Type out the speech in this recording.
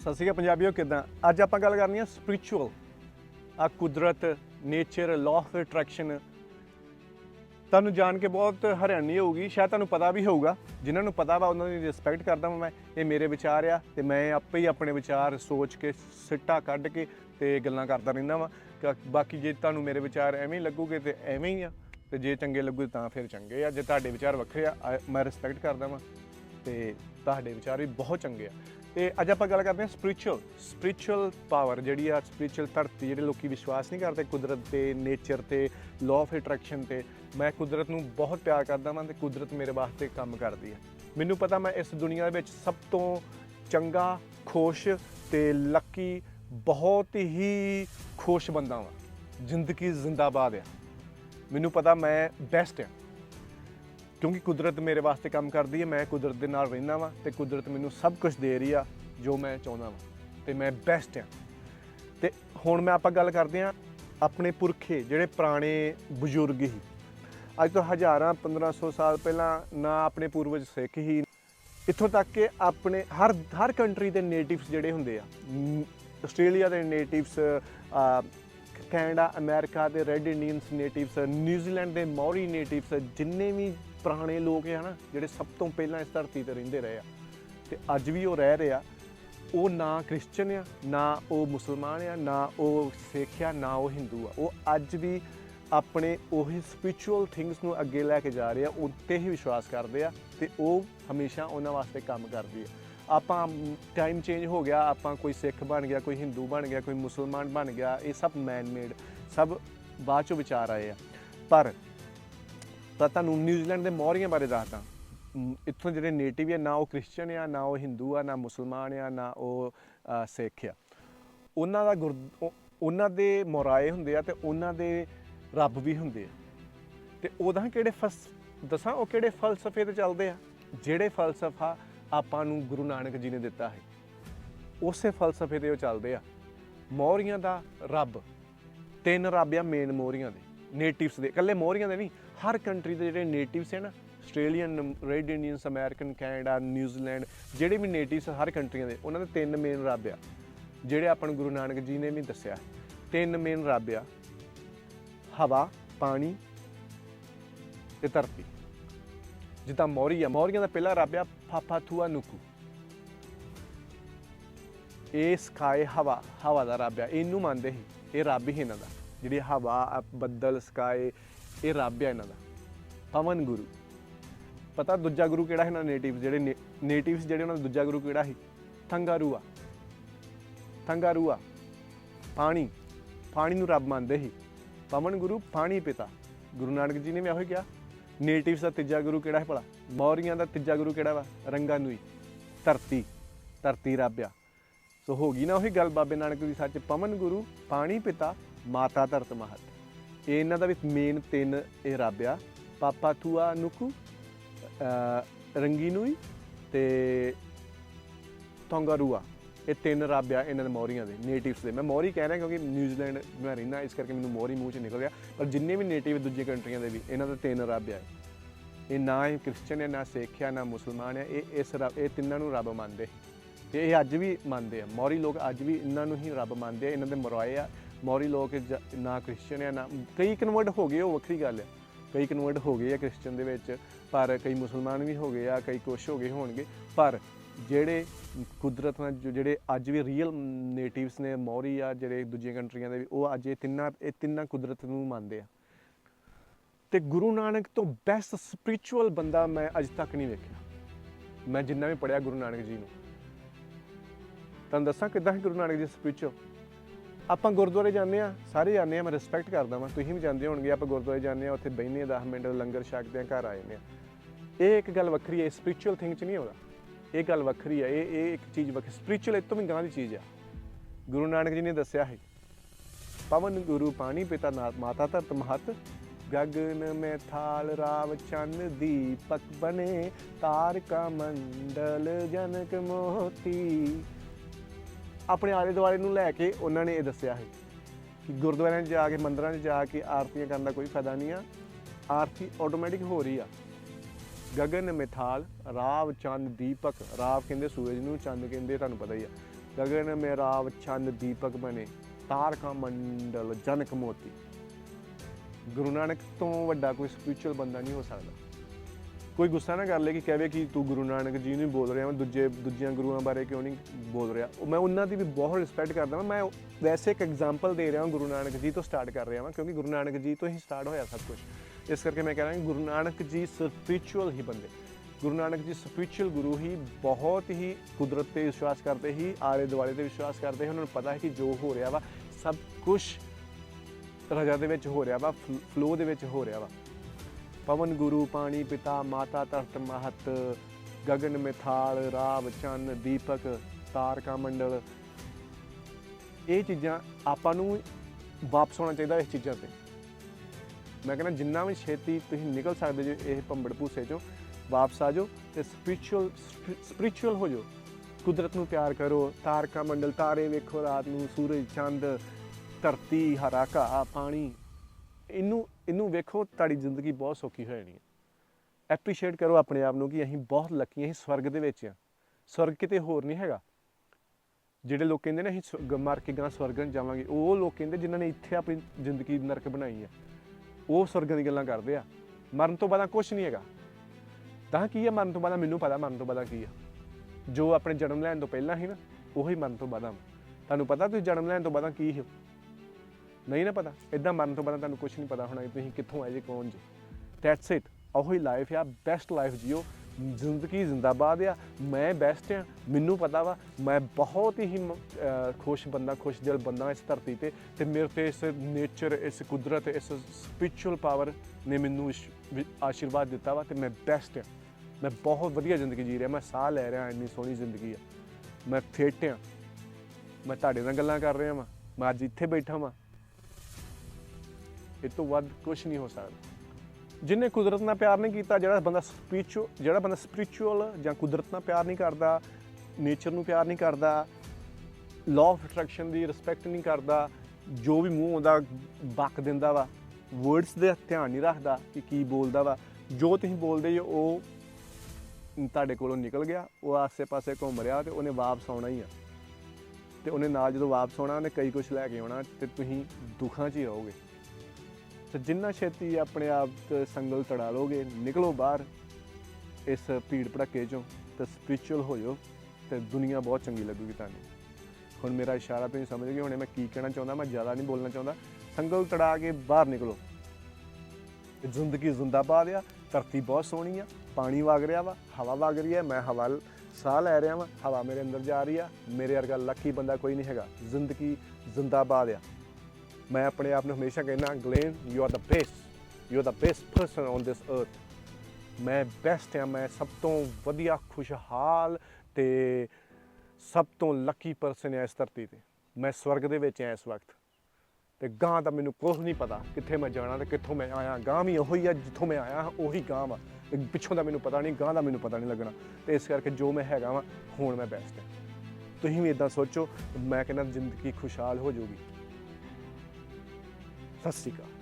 ਸਤਿ ਸ਼੍ਰੀ ਅਕਾਲ ਪੰਜਾਬੀਓ, ਕਿਦਾਂ? ਅੱਜ ਆਪਾਂ ਗੱਲ ਕਰਨੀ ਆ ਸਪਿਰਚੁਅਲ ਆ ਕੁਦਰਤ ਨੇਚਰ ਲਾਅ ਆਫ ਅਟਰੈਕਸ਼ਨ ਤੁਹਾਨੂੰ ਜਾਣ ਕੇ ਬਹੁਤ ਹੈਰਾਨੀ ਹੋਊਗੀ, ਸ਼ਾਇਦ ਤੁਹਾਨੂੰ ਪਤਾ ਵੀ ਹੋਊਗਾ। ਜਿਨ੍ਹਾਂ ਨੂੰ ਪਤਾ ਵਾ, ਉਹਨਾਂ ਦੀ ਰਿਸਪੈਕਟ ਕਰਦਾ ਵਾਂ ਮੈਂ। ਇਹ ਮੇਰੇ ਵਿਚਾਰ ਆ, ਤੇ ਮੈਂ ਆਪੇ ਹੀ ਆਪਣੇ ਵਿਚਾਰ ਸੋਚ ਕੇ, ਸਿੱਟਾ ਕੱਢ ਕੇ ਤੇ ਗੱਲਾਂ ਕਰਦਾ ਰਹਿੰਦਾ ਵਾਂ। ਬਾਕੀ ਜੇ ਤੁਹਾਨੂੰ ਮੇਰੇ ਵਿਚਾਰ ਐਵੇਂ ਹੀ ਲੱਗੂਗੇ ਤੇ ਐਵੇਂ ਹੀ ਆ, ਤੇ ਜੇ ਚੰਗੇ ਲੱਗੂ ਤਾਂ ਫਿਰ ਚੰਗੇ ਆ। ਜੇ ਤੁਹਾਡੇ ਵਿਚਾਰ ਵੱਖਰੇ ਆ, ਆ- ਮੈਂ ਰਿਸਪੈਕਟ ਕਰਦਾ ਵਾਂ, ਤੇ ਤੁਹਾਡੇ ਵਿਚਾਰ ਵੀ ਬਹੁਤ ਚੰਗੇ ਆ। ਤੇ ਅੱਜ ਆਪਾਂ ਗੱਲ ਕਰਦੇ ਹਾਂ ਸਪਿਰਚੁਅਲ ਸਪਿਰਚੁਅਲ ਪਾਵਰ ਜਿਹੜੀ ਆ ਸਪਿਰਚੁਅਲ ਧਰਤੀ, ਜਿਹੜੇ ਲੋਕੀ ਵਿਸ਼ਵਾਸ ਨਹੀਂ ਕਰਦੇ ਕੁਦਰਤ ਤੇ ਨੇਚਰ ਤੇ ਲਾਅ ਆਫ ਅਟਰੈਕਸ਼ਨ ਤੇ, ਮੈਂ ਕੁਦਰਤ ਨੂੰ ਬਹੁਤ ਪਿਆਰ ਕਰਦਾ ਹਾਂ ਤੇ ਕੁਦਰਤ ਮੇਰੇ ਵਾਸਤੇ ਕੰਮ ਕਰਦੀ ਹੈ ਮੈਨੂੰ ਪਤਾ ਮੈਂ ਇਸ ਦੁਨੀਆ ਦੇ ਵਿੱਚ ਸਭ ਤੋਂ ਚੰਗਾ, ਖੁਸ਼ ਤੇ ਲੱਕੀ ਬਹੁਤ ਹੀ ਖੁਸ਼ ਬੰਦਾ ਹਾਂ ਜ਼ਿੰਦਗੀ ਜ਼ਿੰਦਾਬਾਦ ਆ। ਮੈਨੂੰ ਪਤਾ ਮੈਂ ਬੈਸਟ ਹਾਂ ਕਿਉਂਕਿ ਕੁਦਰਤ ਮੇਰੇ ਵਾਸਤੇ ਕੰਮ ਕਰਦੀ ਹੈ, ਮੈਂ ਕੁਦਰਤ ਦੇ ਨਾਲ ਰਹਿੰਦਾ ਵਾਂ ਤੇ ਕੁਦਰਤ ਮੈਨੂੰ ਸਭ ਕੁਝ ਦੇ ਰਹੀ ਆ ਜੋ ਮੈਂ ਚਾਹੁੰਦਾ ਵਾਂ ਤੇ ਮੈਂ ਬੈਸਟ ਆ। ਤੇ ਹੁਣ ਮੈਂ ਆਪਾਂ ਗੱਲ ਕਰਦੇ ਆ ਆਪਣੇ ਪੁਰਖੇ, ਜਿਹੜੇ ਪੁਰਾਣੇ ਬਜ਼ੁਰਗ ਹੀ। ਅੱਜ ਤੋਂ ਹਜ਼ਾਰਾਂ 1500 ਸਾਲ ਪਹਿਲਾਂ ਨਾ ਆਪਣੇ ਪੂਰਵਜ ਸਿੱਖ ਹੀ, ਇੱਥੋਂ ਤੱਕ ਕਿ ਆਪਣੇ ਹਰ ਹਰ ਕੰਟਰੀ ਦੇ ਨੇਟਿਵਸ ਜਿਹੜੇ ਹੁੰਦੇ ਆ ਆਸਟ੍ਰੇਲੀਆ ਦੇ ਨੇਟਿਵਸ ਕੈਨੇਡਾ, ਅਮਰੀਕਾ ਦੇ red Indians natives New Zealand ਦੇ ਮੌਰੀ ਨੇਟਿਵਸ ਜਿੰਨੇ ਵੀ ਪੁਰਾਣੇ ਲੋਕ ਆ ਨਾ, ਜਿਹੜੇ ਸਭ ਤੋਂ ਪਹਿਲਾਂ ਇਸ ਧਰਤੀ ਤੇ ਰਹਿੰਦੇ ਰਹੇ ਆ, ਤੇ ਅੱਜ ਵੀ ਉਹ ਰਹਿ ਰਹੇ ਆ, ਉਹ ਨਾ ਕ੍ਰਿਸਚੀਅਨ ਆ, ਨਾ ਉਹ ਮੁਸਲਮਾਨ ਆ, ਨਾ ਉਹ ਸਿੱਖ ਆ, ਨਾ ਉਹ ਹਿੰਦੂ ਆ। ਉਹ ਅੱਜ ਵੀ ਆਪਣੇ ਉਹੀ ਸਪਿਰਚੁਅਲ ਥਿੰਗਸ ਨੂੰ ਅੱਗੇ ਲੈ ਕੇ ਜਾ ਰਹੇ ਆ, ਉੱਤੇ ਹੀ ਵਿਸ਼ਵਾਸ ਕਰਦੇ ਆ, ਤੇ ਉਹ ਹਮੇਸ਼ਾ ਉਹਨਾਂ ਵਾਸਤੇ ਕੰਮ ਕਰਦੀ ਆ। ਆਪਾਂ ਟਾਈਮ ਚੇਂਜ ਹੋ ਗਿਆ, ਆਪਾਂ ਕੋਈ ਸਿੱਖ ਬਣ ਗਿਆ, ਕੋਈ ਹਿੰਦੂ ਬਣ ਗਿਆ, ਕੋਈ ਮੁਸਲਮਾਨ ਬਣ ਗਿਆ, ਇਹ ਸਭ ਮੈਨ ਮੇਡ ਸਭ ਬਾਅਦ ਚੋਂ ਵਿਚਾਰ ਆਏ ਆ। ਪਰ ਤਾਂ ਤੁਹਾਨੂੰ ਨਿਊਜ਼ੀਲੈਂਡ ਦੇ ਮੌਰੀਆਂ ਬਾਰੇ ਦੱਸਦਾ। ਇੱਥੋਂ ਜਿਹੜੇ ਨੇਟਿਵ ਆ, ਨਾ ਉਹ ਕ੍ਰਿਸਚੀਅਨ ਆ, ਨਾ ਉਹ ਹਿੰਦੂ ਆ, ਨਾ ਮੁਸਲਮਾਨ ਆ, ਨਾ ਉਹ ਸਿੱਖ ਆ। ਉਹਨਾਂ ਦਾ ਗੁਰ ਉਹਨਾਂ ਦੇ ਮੋਰਾਏ ਹੁੰਦੇ ਆ ਤੇ ਉਹਨਾਂ ਦੇ ਰੱਬ ਵੀ ਹੁੰਦੇ ਆ। ਤੇ ਉਹਦਾ ਕਿਹੜੇ ਫਸ ਦੱਸਾਂ ਉਹ ਕਿਹੜੇ ਫਲਸਫੇ ਤੇ ਚੱਲਦੇ ਆ? ਜਿਹੜੇ ਫਲਸਫਾ ਆਪਾਂ ਨੂੰ ਗੁਰੂ ਨਾਨਕ ਜੀ ਨੇ ਦਿੱਤਾ ਹੈ। ਉਸੇ ਫਲਸਫੇ ਤੇ ਉਹ ਚੱਲਦੇ ਆ। ਮੌਰੀਆਂ ਦਾ ਰੱਬ, ਤਿੰਨ ਰੱਬ ਆ ਮੇਨ ਮੋਰੀਆਂ ਦੇ ਨੇਟਿਵਸ ਦੇ। ਇਕੱਲੇ ਮੋਰੀਆਂ ਦੇ ਨਹੀਂ, ਹਰ ਕੰਟਰੀ ਦੇ ਜਿਹੜੇ ਨੇਟਿਵਸ ਹੈ ਨਾ, Australian red Indians American, Canada New Zealand ਜਿਹੜੇ ਵੀ ਨੇਟਿਵਸ ਹਰ ਕੰਟਰੀਆਂ ਦੇ, ਉਹਨਾਂ ਦੇ ਤਿੰਨ ਮੇਨ ਰੱਬ ਆ। ਜਿਹੜੇ ਆਪਾਂ ਗੁਰੂ ਨਾਨਕ ਜੀ ਨੇ ਵੀ ਦੱਸਿਆ। ਤਿੰਨ ਮੇਨ ਰੱਬ ਆ। ਹਵਾ, ਪਾਣੀ ਤੇ ਧਰਤੀ। ਜਿੱਦਾਂ ਮੌਰੀ ਆ ਮੌਰੀਆਂ ਦਾ ਪਹਿਲਾ ਰੱਬ ਆ ਫਾਫਾਥੂਆ ਨੁਕੂ ਇਹ ਸਕਾਈ ਹਵਾ ਹਵਾ ਦਾ ਰੱਬ ਆ, ਇਹਨੂੰ ਮੰਨਦੇ ਸੀ। ਇਹ ਰੱਬ ਹੀ ਇਹਨਾਂ ਦਾ। ਜਿਹੜੀ ਹਵਾ, ਬੱਦਲ ਸਕਾਈ ਇਹ ਰੱਬ ਆ ਇਹਨਾਂ ਦਾ। ਪਵਨ ਗੁਰੂ। ਪਤਾ ਦੂਜਾ ਗੁਰੂ ਕਿਹੜਾ ਹੈ ਇਹਨਾਂ ਨੇਟਿਵ ਜਿਹੜੇ ਨੇਟਿਵਸ ਜਿਹੜੇ ਉਹਨਾਂ ਦਾ ਦੂਜਾ ਗੁਰੂ ਕਿਹੜਾ ਸੀ? ਥੰਗਾਰੂਆ। ਥੰਗਾਰੂਆ। ਪਾਣੀ। ਪਾਣੀ ਨੂੰ ਰੱਬ ਮੰਨਦੇ ਸੀ। ਪਵਨ ਗੁਰੂ, ਪਾਣੀ ਪਿਤਾ। ਗੁਰੂ ਨਾਨਕ ਜੀ ਨੇ ਵੀ ਇਹੋ ਹੀ ਕਿਹਾ ਨੇਟਿਵਸ ਦਾ ਤੀਜਾ ਗੁਰੂ ਕਿਹੜਾ ਹੈ ਭਲਾ? ਮੌਰੀਆਂ ਦਾ ਤੀਜਾ ਗੁਰੂ ਕਿਹੜਾ ਵਾ? ਰੰਗਾਨੂਈ। ਧਰਤੀ ਧਰਤੀ ਰੱਬ ਆ ਸੋ ਹੋ ਗਈ ਨਾ ਉਹੀ ਗੱਲ ਬਾਬੇ ਨਾਨਕ ਦੀ ਸੱਚ, ਪਵਨ ਗੁਰੂ, ਪਾਣੀ ਪਿਤਾ, ਮਾਤਾ ਧਰਤ ਮਹਤ। ਇਹ ਇਹਨਾਂ ਦਾ ਵੀ ਮੇਨ ਤਿੰਨ ਇਹ ਰੱਬ ਆ ਪਾਪਾ ਥੂਆ ਨੁਕੂ ਅਹ ਰੰਗੀਨੂਈ ਤੇ ਤੋਂਗਾਰੂਆ ਇਹ ਤਿੰਨ ਰੱਬ ਆ ਇਹਨਾਂ ਦੇ ਮੌਰੀਆਂ ਦੇ ਨੇਟਿਵਸ ਦੇ। ਮੈਂ ਮੌਰੀ ਕਹਿ ਰਿਹਾ ਕਿਉਂਕਿ ਨਿਊਜ਼ੀਲੈਂਡ ਮੈਂ ਰਹਿੰਦਾ, ਇਸ ਕਰਕੇ ਮੈਨੂੰ ਮੌਰੀ ਮੂੰਹ ਚ ਨਿਕਲ ਗਿਆ ਪਰ ਜਿੰਨੇ ਵੀ ਨੇਟਿਵ ਦੂਜੇ ਕੰਟਰੀਆਂ ਦੇ ਵੀ, ਇਹਨਾਂ ਦੇ ਤਿੰਨ ਰੱਬ ਆ। ਇਹ ਨਾ ਹੀ ਕ੍ਰਿਸਚੀਅਨ ਹੈ ਨਾ ਸਿੱਖ ਹੈ ਨਾ ਮੁਸਲਮਾਨ ਹੈ ਇਹ ਇਸ ਰੱਬ, ਇਹ ਤਿੰਨਾਂ ਨੂੰ ਰੱਬ ਮੰਨਦੇ। ਤੇ ਇਹ ਅੱਜ ਵੀ ਮੰਨਦੇ ਆ। ਮੌਰੀ ਲੋਕ ਅੱਜ ਵੀ ਇਹਨਾਂ ਨੂੰ ਹੀ ਰੱਬ ਮੰਨਦੇ ਆ, ਇਹਨਾਂ ਦੇ ਮਰਵਾਏ ਆ। ਮੌਰੀ ਲੋਕ ਜ- ਨਾ ਕ੍ਰਿਸਚੀਅਨ ਆ, ਨਾ, ਕਈ ਕਨਵਰਟ ਹੋ ਗਏ, ਉਹ ਵੱਖਰੀ ਗੱਲ ਹੈ ਕਈ ਕਨਵਰਟ ਹੋ ਗਏ ਆ ਕ੍ਰਿਸਚੀਅਨ ਦੇ ਵਿੱਚ, ਪਰ ਕਈ ਮੁਸਲਮਾਨ ਵੀ ਹੋ ਗਏ ਆ, ਕਈ ਕੁਛ ਹੋ ਗਏ ਹੋਣਗੇ। ਪਰ ਜਿਹੜੇ ਕੁਦਰਤ ਨਾਲ ਜੋ ਜਿਹੜੇ ਅੱਜ ਵੀ ਰੀਅਲ ਨੇਟਿਵਸ ਨੇ, ਮੌਰੀ ਆ, ਜਿਹੜੇ ਦੂਜੀਆਂ ਕੰਟਰੀਆਂ ਦੇ ਵੀ, ਉਹ ਅੱਜ ਇਹ ਤਿੰਨਾਂ ਇਹ ਤਿੰਨਾਂ ਕੁਦਰਤ ਨੂੰ ਮੰਨਦੇ ਆ। ਤੇ ਗੁਰੂ ਨਾਨਕ ਤੋਂ ਬੈਸਟ ਸਪਿਰਚੁਅਲ ਬੰਦਾ ਮੈਂ ਅੱਜ ਤੱਕ ਨਹੀਂ ਵੇਖਿਆ। ਮੈਂ ਜਿੰਨਾ ਵੀ ਪੜਿਆ ਗੁਰੂ ਨਾਨਕ ਜੀ ਨੂੰ। ਤੁਹਾਨੂੰ ਦੱਸਾਂ ਕਿਦਾਂ ਹੈ ਗੁਰੂ ਨਾਨਕ ਜੀ ਸਪਿਰਚੁਅਲ ਆਪਾਂ ਗੁਰਦੁਆਰੇ ਜਾਂਦੇ ਆ, ਸਾਰੇ ਜਾਂਦੇ ਆ, ਮੈਂ ਰਿਸਪੈਕਟ ਕਰਦਾ ਵਾਂ। ਤੁਸੀਂ ਵੀ ਜਾਂਦੇ ਹੋਣਗੇ, ਆਪਾਂ ਗੁਰਦੁਆਰੇ ਜਾਂਦੇ ਆ, ਉੱਥੇ ਬੈਠਨੇ 10 ਮਿੰਟ ਲੰਗਰ ਛਕਦੇ ਆ, ਘਰ ਆ ਜਾਂਦੇ ਆ। ਇਹ ਇੱਕ ਗੱਲ ਵੱਖਰੀ ਹੈ ਸਪਿਰਚੁਅਲ ਥਿੰਗ ਚ ਨਹੀਂ ਆਉਂਦਾ। ਇਹ ਗੱਲ ਵੱਖਰੀ ਆ, ਇਹ ਇਹ ਇੱਕ ਚੀਜ਼ ਵੱਖਰੀ ਸਪਿਰਚੁਅਲ ਇਹ ਤੋਂ ਵੀ ਗਾਂ ਦੀ ਚੀਜ਼ ਆ। ਗੁਰੂ ਨਾਨਕ ਜੀ ਨੇ ਦੱਸਿਆ ਹੈ, ਪਵਨ ਗੁਰੂ ਪਾਣੀ ਪਿਤਾ ਨਾਥ ਮਾਤਾ ਧਰਤ ਮਹਤ, ਗਗਨ ਮੇ ਥਾਲ ਰਾਵ ਚੰਨ ਦੀਪਕ ਬਨੇ ਤਾਰਕਾ ਮੰਡਲ ਜਨਕ ਮੋਤੀ। ਆਪਣੇ ਆਲੇ ਦੁਆਲੇ ਨੂੰ ਲੈ ਕੇ ਉਹਨਾਂ ਨੇ ਇਹ ਦੱਸਿਆ ਹੈ ਕਿ ਗੁਰਦੁਆਰਿਆਂ 'ਚ ਜਾ ਕੇ, ਮੰਦਰਾਂ 'ਚ ਜਾ ਕੇ ਆਰਤੀਆਂ ਕਰਨ ਦਾ ਕੋਈ ਫਾਇਦਾ ਨਹੀਂ ਆ। ਆਰਤੀ ਆਟੋਮੈਟਿਕ ਹੋ ਰਹੀ ਆ। ਗਗਨ ਮਿਥਾਲ, ਰਾਵ ਚੰਦ ਦੀਪਕ, ਰਾਵ ਕਹਿੰਦੇ ਸੂਰਜ ਨੂੰ, ਚੰਦ ਕਹਿੰਦੇ ਤੁਹਾਨੂੰ ਪਤਾ ਹੀ ਆ। ਗਗਨ ਮੇ ਰਾਵ ਚੰਦ ਦੀਪਕ ਬਣੇ, ਤਾਰਕਾ ਮੰਡਲ ਜਨਕ ਮੋਤੀ। ਗੁਰੂ ਨਾਨਕ ਤੋਂ ਵੱਡਾ ਕੋਈ ਸਪਿਰਚੁਅਲ ਬੰਦਾ ਨਹੀਂ ਹੋ ਸਕਦਾ। ਕੋਈ ਗੁੱਸਾ ਨਾ ਕਰ ਲੈ ਕਿ ਕਹਵੇ ਕਿ ਤੂੰ ਗੁਰੂ ਨਾਨਕ ਜੀ ਨੂੰ ਬੋਲ ਰਿਹਾ, ਮੈਂ ਦੂਜੇ, ਦੂਜੀਆਂ ਗੁਰੂਆਂ ਬਾਰੇ ਕਿਉਂ ਨਹੀਂ ਬੋਲ ਰਿਹਾ। ਮੈਂ ਉਹਨਾਂ ਦੀ ਵੀ ਬਹੁਤ ਰਿਸਪੈਕਟ ਕਰਦਾ ਮੈਂ ਵੈਸੇ ਇੱਕ ਐਗਜ਼ਾਮਪਲ ਦੇ ਰਿਹਾ ਹਾਂ ਗੁਰੂ ਨਾਨਕ ਜੀ ਤੋਂ ਸਟਾਰਟ ਕਰ ਰਿਹਾ ਹਾਂ ਕਿਉਂਕਿ ਗੁਰੂ ਨਾਨਕ ਜੀ ਤੋਂ ਹੀ ਸਟਾਰਟ ਹੋਇਆ ਸਭ ਕੁਝ ਇਸ ਕਰਕੇ ਮੈਂ ਕਹਿ ਰਿਹਾ ਗੁਰੂ ਨਾਨਕ ਜੀ ਸਪਿਰਚੁਅਲ ਹੀ ਬੰਦੇ। ਗੁਰੂ ਨਾਨਕ ਜੀ ਸਪਿਰਚੁਅਲ ਗੁਰੂ ਹੀ ਬਹੁਤ ਹੀ ਕੁਦਰਤ ਤੇ ਵਿਸ਼ਵਾਸ ਕਰਦੇ ਹੀ, ਆਲੇ ਦੁਆਲੇ ਤੇ ਵਿਸ਼ਵਾਸ ਕਰਦੇ ਹੀ, ਉਹਨਾਂ ਨੂੰ ਪਤਾ ਹੈ ਕਿ ਜੋ ਹੋ ਰਿਹਾ ਵਾ, ਸਭ ਕੁਝ ਰਜਾ ਦੇ ਵਿੱਚ ਹੋ ਰਿਹਾ ਵਾ ਫਲੋ ਦੇ ਵਿੱਚ ਹੋ ਰਿਹਾ ਵਾ। ਪਵਨ ਗੁਰੂ, ਪਾਣੀ ਪਿਤਾ, ਮਾਤਾ ਧਰਤ ਮਹਤ ਗगन ਮਿਥਾਲ ਰਾਵ ਚੰਨ, ਦੀਪਕ, ਤਾਰਕਾ ਮੰਡਲ। ਇਹ ਚੀਜ਼ਾਂ ਆਪਾਂ ਨੂੰ ਵਾਪਸ ਹੋਣਾ ਚਾਹੀਦਾ ਇਸ ਚੀਜ਼ਾਂ ਤੇ। ਮੈਂ ਕਹਿੰਦਾ ਜਿੰਨਾ ਵੀ ਛੇਤੀ ਤੁਸੀਂ ਨਿਕਲ ਸਕਦੇ ਜੋ ਇਹ ਭੰਬੜ ਭੂਸੇ ਚੋਂ, ਵਾਪਸ ਆ ਜਾਓ ਤੇ ਸਪਿਰਚੁਅਲ ਸਪਿਰਚੁਅਲ ਹੋ ਜਾਓ। ਕੁਦਰਤ ਨੂੰ ਪਿਆਰ ਕਰੋ, ਤਾਰਕਾ ਮੰਡਲ, ਤਾਰੇ ਵੇਖੋ ਰਾਤ ਨੂੰ, ਸੂਰਜ, ਚੰਦ, ਧਰਤੀ, ਹਰਾ ਘਾਹ, ਪਾਣੀ। ਇਹਨੂੰ ਇਹਨੂੰ ਵੇਖੋ, ਤੁਹਾਡੀ ਜ਼ਿੰਦਗੀ ਬਹੁਤ ਸੌਖੀ ਹੋ ਜਾਣੀ ਹੈ। ਐਪਰੀਸ਼ੀਏਟ ਕਰੋ ਆਪਣੇ ਆਪ ਨੂੰ ਕਿ ਅਸੀਂ ਬਹੁਤ ਲੱਕੀ ਹਾਂ, ਅਸੀਂ ਸਵਰਗ ਦੇ ਵਿੱਚ ਹਾਂ। ਸਵਰਗ ਕਿਤੇ ਹੋਰ ਨਹੀਂ ਹੈਗਾ। ਜਿਹੜੇ ਲੋਕ ਕਹਿੰਦੇ ਨੇ, ਅਸੀਂ ਸਵ- ਗ- ਮਰ ਕੇ ਗਾਂ ਸਵਰਗ ਜਾਵਾਂਗੇ, ਉਹ ਲੋਕ ਕਹਿੰਦੇ ਜਿਨ੍ਹਾਂ ਨੇ ਇੱਥੇ ਆਪਣੀ ਜ਼ਿੰਦਗੀ ਨਰਕ ਬਣਾਈ ਹੈ। ਉਹ ਸਵਰਗ ਦੀ ਗੱਲਾਂ ਕਰਦੇ ਆ। ਮਰਨ ਤੋਂ ਬਾਅਦ ਕੁਝ ਨਹੀਂ ਹੈਗਾ। ਤਾਂ ਕੀ ਹੈ ਮਰਨ ਤੋਂ ਬਾਅਦ? ਮੈਨੂੰ ਪਤਾ ਮਰਨ ਤੋਂ ਬਾਅਦ ਕੀ ਆ। ਜੋ ਆਪਣੇ ਜਨਮ ਲੈਣ ਤੋਂ ਪਹਿਲਾਂ ਸੀ ਨਾ, ਉਹੀ ਮਰਨ ਤੋਂ ਬਾਅਦ ਤੁਹਾਨੂੰ ਪਤਾ ਤੁਸੀਂ ਜਨਮ ਲੈਣ ਤੋਂ ਬਾਅਦ ਕੀ ਹੋ ਨਹੀਂ ਨਾ ਪਤਾ। ਇਦਾਂ ਮਰਨ ਤੋਂ ਬਾਅਦ ਤੁਹਾਨੂੰ ਕੁਝ ਨਹੀਂ ਪਤਾ ਹੋਣਾ। ਕਿ ਤੁਸੀਂ ਕਿੱਥੋਂ ਆਏ ਜੇ, ਕੌਣ ਜੇ। ਦੈਟਸ ਇਟ ਉਹੀ ਲਾਈਫ ਆ। ਬੈਸਟ ਲਾਈਫ ਜੀਓ। ਜ਼ਿੰਦਗੀ ਜ਼ਿੰਦਾਬਾਦ ਆ, ਮੈਂ ਬੈਸਟ ਆ, ਮੈਨੂੰ ਪਤਾ ਵਾ, ਮੈਂ ਬਹੁਤ ਹੀ ਮ- ਖੁਸ਼ ਬੰਦਾ ਖੁਸ਼ ਦਿਲ ਬੰਦਾ ਇਸ ਧਰਤੀ ਤੇ ਤੇ ਮੇਰੇ ਤੇ ਇਸ ਨੇਚਰ ਇਸ ਕੁਦਰਤ, ਇਸ ਸਪਿਰਚੁਅਲ ਪਾਵਰ ਨੇ ਮੈਨੂੰ ਆਸ਼ੀਰਵਾਦ ਦਿੱਤਾ ਵਾ, ਤੇ ਮੈਂ ਬੈਸਟ ਆ। ਮੈਂ ਬਹੁਤ ਵਧੀਆ ਜ਼ਿੰਦਗੀ ਜੀ ਰਿਹਾ, ਮੈਂ ਸਾਹ ਲੈ ਰਿਹਾ, ਇੰਨੀ ਸੋਹਣੀ ਜ਼ਿੰਦਗੀ ਆ। ਮੈਂ ਫਿੱਟ ਆ। ਮੈਂ ਤੁਹਾਡੇ ਨਾਲ ਗੱਲਾਂ ਕਰ ਰਿਹਾ ਵਾਂ। ਮੈਂ ਅੱਜ ਇੱਥੇ ਬੈਠਾ ਵਾਂ। ਇਹ ਤੋਂ ਵੱਧ ਕੁਝ ਨਹੀਂ ਹੋ ਸਕਦਾ। ਜਿਹਨੇ ਕੁਦਰਤ ਨਾਲ ਪਿਆਰ ਨਹੀਂ ਕੀਤਾ, ਜਿਹੜਾ ਬੰਦਾ ਸਪਿਰਚੁਅਲ ਜਿਹੜਾ ਬੰਦਾ ਸਪਿਰਚੁਅਲ ਜਾਂ ਕੁਦਰਤ ਨਾਲ ਪਿਆਰ ਨਹੀਂ ਕਰਦਾ ਨੇਚਰ ਨੂੰ ਪਿਆਰ ਨਹੀਂ ਕਰਦਾ ਲਾਅ ਆਫ ਅਟਰੈਕਸ਼ਨ ਦੀ ਰਿਸਪੈਕਟ ਨਹੀਂ ਕਰਦਾ, ਜੋ ਵੀ ਮੂੰਹ ਆਉਂਦਾ, ਬੱਕ ਦਿੰਦਾ ਵਾ ਵਰਡਸ ਦੇ ਧਿਆਨ ਨਹੀਂ ਰੱਖਦਾ ਕਿ ਕੀ ਬੋਲਦਾ ਵਾ, ਜੋ ਤੁਸੀਂ ਬੋਲਦੇ ਹੋ, ਉਹ ਤੁਹਾਡੇ ਕੋਲੋਂ ਨਿਕਲ ਗਿਆ, ਉਹ ਆਸੇ-ਪਾਸੇ ਘੁੰਮ ਰਿਹਾ ਤੇ ਉਹਨੇ ਵਾਪਸ ਆਉਣਾ ਹੀ ਆ। ਤੇ ਉਹਨੇ ਨਾਲ ਜਦੋਂ ਵਾਪਸ ਆਉਣਾ, ਉਹਨੇ ਕਈ ਕੁਝ ਲੈ ਕੇ ਆਉਣਾ ਤੇ ਤੁਸੀਂ ਦੁੱਖਾਂ 'ਚ ਹੀ ਰਹੋਗੇ। ਤੇ ਜਿੰਨਾ ਛੇਤੀ ਆਪਣੇ ਆਪ ਤੇ ਸੰਗਲ ਤੜਾ ਲੋਗੇ, ਨਿਕਲੋ ਬਾਹਰ, ਇਸ ਭੀੜ ਭੜੱਕੇ ਚੋਂ ਤੇ ਸਪਿਰਚੁਅਲ ਹੋ ਜਾਓ ਤੇ ਦੁਨੀਆ ਬਹੁਤ ਚੰਗੀ ਲੱਗੂਗੀ ਤੁਹਾਨੂੰ। ਹੁਣ ਮੇਰਾ ਇਸ਼ਾਰਾ ਤੁਸੀਂ ਸਮਝ ਗਏ ਹੁਣੇ, ਮੈਂ ਕੀ ਕਹਿਣਾ ਚਾਹੁੰਦਾ, ਮੈਂ ਜ਼ਿਆਦਾ ਨਹੀਂ ਬੋਲਣਾ ਚਾਹੁੰਦਾ। ਸੰਗਲ ਤੜਾ ਕੇ ਬਾਹਰ ਨਿਕਲੋ। ਤੇ ਜ਼ਿੰਦਗੀ ਜ਼ਿੰਦਾਬਾਦ ਆ ਧਰਤੀ ਬਹੁਤ ਸੋਹਣੀ ਆ, ਪਾਣੀ ਵਗ ਰਿਹਾ ਵਾ, ਹਵਾ ਵਗ ਰਹੀ ਹੈ, ਮੈਂ ਹਵਾ ਸਾਹ ਲੈ ਰਿਹਾ ਵਾਂ, ਹਵਾ ਮੇਰੇ ਅੰਦਰ ਜਾ ਰਹੀ ਆ, ਮੇਰੇ ਵਰਗਾ ਲੱਕੀ ਬੰਦਾ ਕੋਈ ਨਹੀਂ ਹੈਗਾ। ਜ਼ਿੰਦਗੀ ਜ਼ਿੰਦਾਬਾਦ ਆ ਮੈਂ ਆਪਣੇ ਆਪ ਨੂੰ ਹਮੇਸ਼ਾ ਕਹਿੰਦਾ Glen you are the best you are the best person on this earth ਮੈਂ ਬੈਸਟ ਹਾਂ, ਮੈਂ ਸਭ ਤੋਂ ਵਧੀਆ, ਖੁਸ਼ਹਾਲ ਤੇ ਸਭ ਤੋਂ ਲੱਕੀ ਪਰਸਨ ਹਾਂ ਇਸ ਧਰਤੀ ਤੇ। ਮੈਂ ਸਵਰਗ ਦੇ ਵਿੱਚ ਹਾਂ ਇਸ ਵਕਤ। ਤੇ ਗਾਂ ਦਾ ਮੈਨੂੰ ਕੁਝ ਨਹੀਂ ਪਤਾ ਕਿੱਥੇ ਮੈਂ ਜਾਣਾ ਤੇ ਕਿੱਥੋਂ ਮੈਂ ਆਇਆ। ਗਾਂ ਵੀ ਉਹੀ ਆ, ਜਿੱਥੋਂ ਮੈਂ ਆਇਆ ਹਾਂ ਉਹੀ ਗਾਂ ਵਾ। ਤੇ ਪਿੱਛੋਂ ਦਾ ਮੈਨੂੰ ਪਤਾ ਨਹੀਂ, ਗਾਂ ਦਾ ਮੈਨੂੰ ਪਤਾ ਨਹੀਂ ਲੱਗਣਾ। ਤੇ ਇਸ ਕਰਕੇ ਜੋ ਮੈਂ ਹੈਗਾ ਵਾਂ, ਹੁਣ ਮੈਂ ਬੈਸਟ ਹਾਂ। ਤੁਸੀਂ ਵੀ ਇਦਾਂ ਸੋਚੋ, ਮੈਂ ਕਹਿੰਦਾ ਜ਼ਿੰਦਗੀ ਖੁਸ਼ਹਾਲ ਹੋ ਜਾਊਗੀ। ਸਤਿ ਸ਼੍ਰੀ ਅਕਾਲ